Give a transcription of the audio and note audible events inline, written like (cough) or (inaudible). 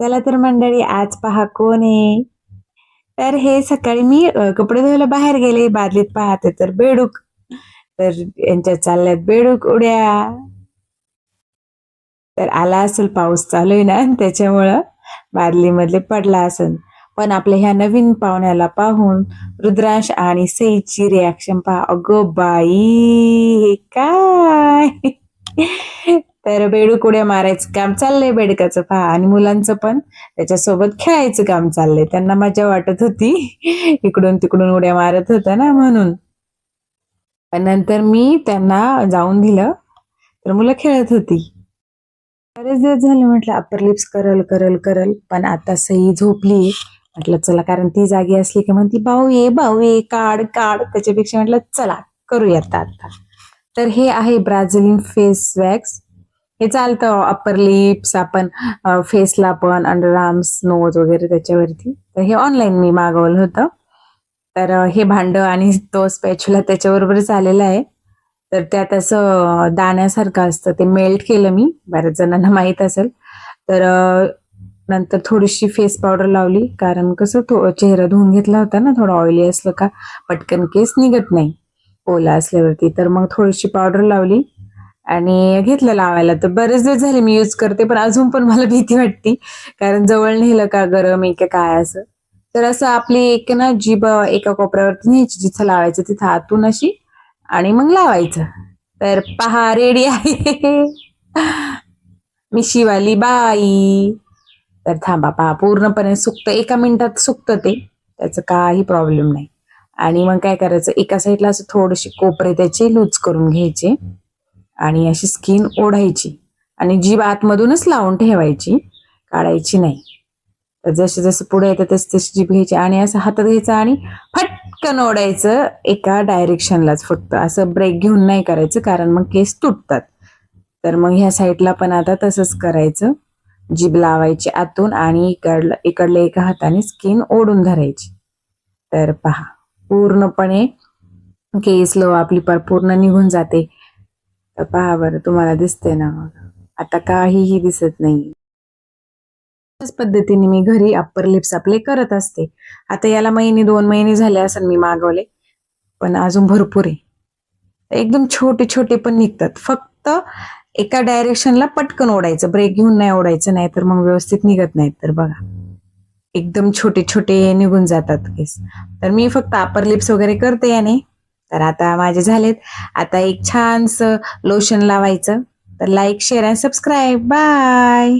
चला तर मंडळी आज पहा कोण आहे. तर हे सकाळी मी कपडे धुवायला बाहेर गेले बादलीत पाहते तर बेडूक. तर यांच्या चालल्यात बेडूक उड्या. तर आला असेल पाऊस चालू आहे ना (laughs) त्याच्यामुळं बादलीमधले पडला असेल. पण आपल्या ह्या नवीन पाहुण्याला पाहून रुद्रांश आणि सईची रिॲक्शन पहा. अगं बाई हे काय? तर बेडूक उड्या मारायचं काम चाललंय बेडकाचं. पहा आणि मुलांचं पण त्याच्यासोबत खेळायचं काम चाललंय. त्यांना मजा वाटत होती. (laughs) इकडून तिकडून उड्या मारत होता ना म्हणून. पण नंतर मी त्यांना जाऊन दिलं. तर मुलं खेळत होती. बरेच दिवस झाले म्हटलं अप्पर लिप्स करल करल करल. पण आता सई झोपली. म्हटलं चला कारण ती जागी असली की म्हणती भाऊ ये भाऊ ये काढ काढ. त्याच्यापेक्षा म्हटलं चला करूयात आता. तर हे आहे ब्राझिलियन फेस वॅक्स हे चालतं अप्पर लिप्स आपण फेसला पण अंडर आर्म्स नोज वगैरे त्याच्यावरती. तर हे ऑनलाईन मी मागवलं होतं. तर हे भांड आणि तो स्पॅच्युला त्याच्याबरोबरच आलेला आहे. तर त्यात असं दाण्यासारखं असतं. ते मेल्ट केलं मी. बऱ्याच जणांना माहीत असेल. तर नंतर थोडीशी फेस पावडर लावली. कारण कसं तो चेहरा धुवून घेतला होता ना थोडं ऑइली असलं का पटकन केस निघत नाही. ओला असल्यावरती. तर मग थोडीशी पावडर लावली. आणि घेतलं लावायला. तर बरेच दिवस झाले मी यूज करते पण अजून पण मला भीती वाटते. कारण जवळ नेलं का गरम आहे का काय असं. तर असं आपली एक ना जीभ एका कोपऱ्यावरती न्यायची जिथं लावायचं तिथं आतून अशी आणि मग लावायचं. तर पहा रेडी आहे. मी शिवाली बाई. तर थांबा पहा पूर्णपणे सुकतं. एका मिनिटात सुकतं ते. त्याचं काही प्रॉब्लेम नाही. आणि मग काय करायचं? एका साईडला असं थोडेसे कोपरे त्याचे लूज करून घ्यायचे. आणि अशी स्किन ओढायची. आणि जीभ आतमधूनच लावून ठेवायची काढायची नाही. तर जसं जसं पुढे येतं तसं तशी जीभ घ्यायची आणि असं हातात घ्यायचं आणि फटकन ओढायचं एका डायरेक्शनलाच फक्त. असं ब्रेक घेऊन नाही करायचं कारण मग केस तुटतात. तर मग ह्या साईडला पण आता तसंच करायचं. जीभ लावायची आतून आणि इकडलं इकडल्या एका हाताने स्किन ओढून धरायची. तर पहा पूर्णपणे केस लो आपली पर पूर्ण निघून जाते. तर पहा बरं तुम्हाला दिसते ना मग. आता काहीही दिसत नाही त्याच पद्धतीने मी घरी अप्पर लिप्स आपले करत असते. आता याला महिने दोन महिने झाले असेल मी मागवले पण अजून भरपूर आहे. एकदम छोटे छोटे पण निघतात. फक्त एका डायरेक्शनला पटकन ओढायचं. ब्रेक घेऊन नाही ओढायचं नाही तर मग व्यवस्थित निघत नाहीत. तर बघा. एकदम छोटे छोटे निघून जातात केस. तर मी फक्त अप्पर लिप्स वगैरे करते याने. तर आता माझे झालेत. आता एक छानस लोशन लावायचं. तर लाईक शेअर आणि सबस्क्राईब बाय